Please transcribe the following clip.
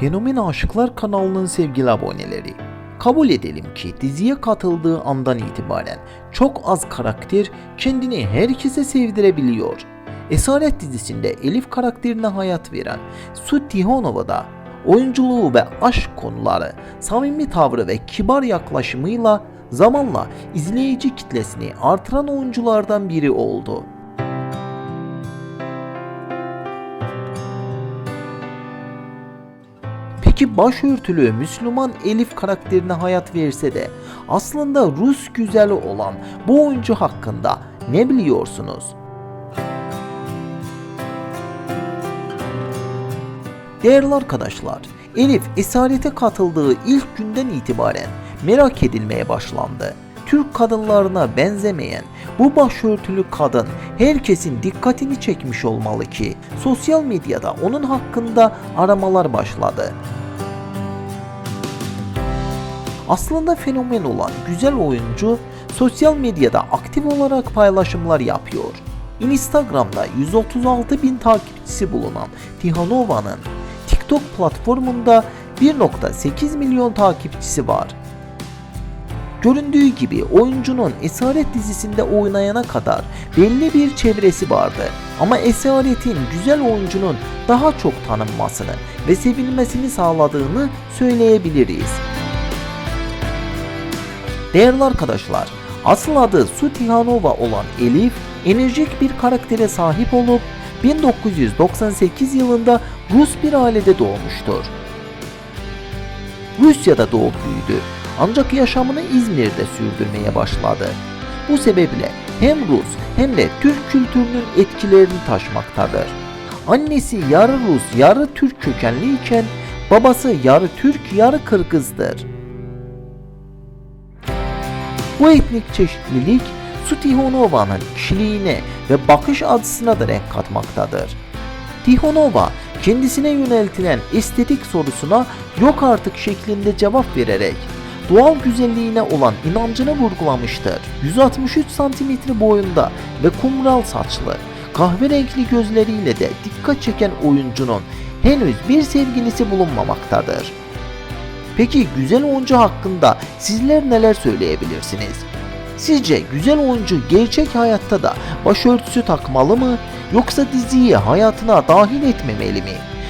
Fenomen Aşıklar kanalının sevgili aboneleri. Kabul edelim ki diziye katıldığı andan itibaren çok az karakter kendini herkese sevdirebiliyor. Esaret dizisinde Elif karakterine hayat veren Su Tihonova da oyunculuğu ve aşk konuları, samimi tavrı ve kibar yaklaşımıyla zamanla izleyici kitlesini artıran oyunculardan biri oldu. Peki başörtülü Müslüman Elif karakterine hayat verse de aslında Rus güzeli olan bu oyuncu hakkında ne biliyorsunuz? Değerli arkadaşlar, Elif esarete katıldığı ilk günden itibaren merak edilmeye başlandı. Türk kadınlarına benzemeyen bu başörtülü kadın herkesin dikkatini çekmiş olmalı ki sosyal medyada onun hakkında aramalar başladı. Aslında fenomen olan güzel oyuncu sosyal medyada aktif olarak paylaşımlar yapıyor. Instagram'da 136 bin takipçisi bulunan Tihanova'nın TikTok platformunda 1.8 milyon takipçisi var. Göründüğü gibi oyuncunun Esaret dizisinde oynayana kadar belli bir çevresi vardı. Ama Esaret'in güzel oyuncunun daha çok tanınmasını ve sevilmesini sağladığını söyleyebiliriz. Değerli arkadaşlar, asıl adı Su Tihanova olan Elif, enerjik bir karaktere sahip olup 1998 yılında Rus bir ailede doğmuştur. Rusya'da doğup büyüdü ancak yaşamını İzmir'de sürdürmeye başladı. Bu sebeple hem Rus hem de Türk kültürünün etkilerini taşımaktadır. Annesi yarı Rus yarı Türk kökenli iken babası yarı Türk yarı Kırgız'dır. Bu etnik çeşitlilik Su Tihonova'nın kişiliğine ve bakış açısına da renk katmaktadır. Tihonova kendisine yöneltilen estetik sorusuna yok artık şeklinde cevap vererek doğal güzelliğine olan inancını vurgulamıştır. 163 cm boyunda ve kumral saçlı, kahverenkli gözleriyle de dikkat çeken oyuncunun henüz bir sevgilisi bulunmamaktadır. Peki güzel oyuncu hakkında sizler neler söyleyebilirsiniz? Sizce güzel oyuncu gerçek hayatta da başörtüsü takmalı mı yoksa diziyi hayatına dahil etmemeli mi?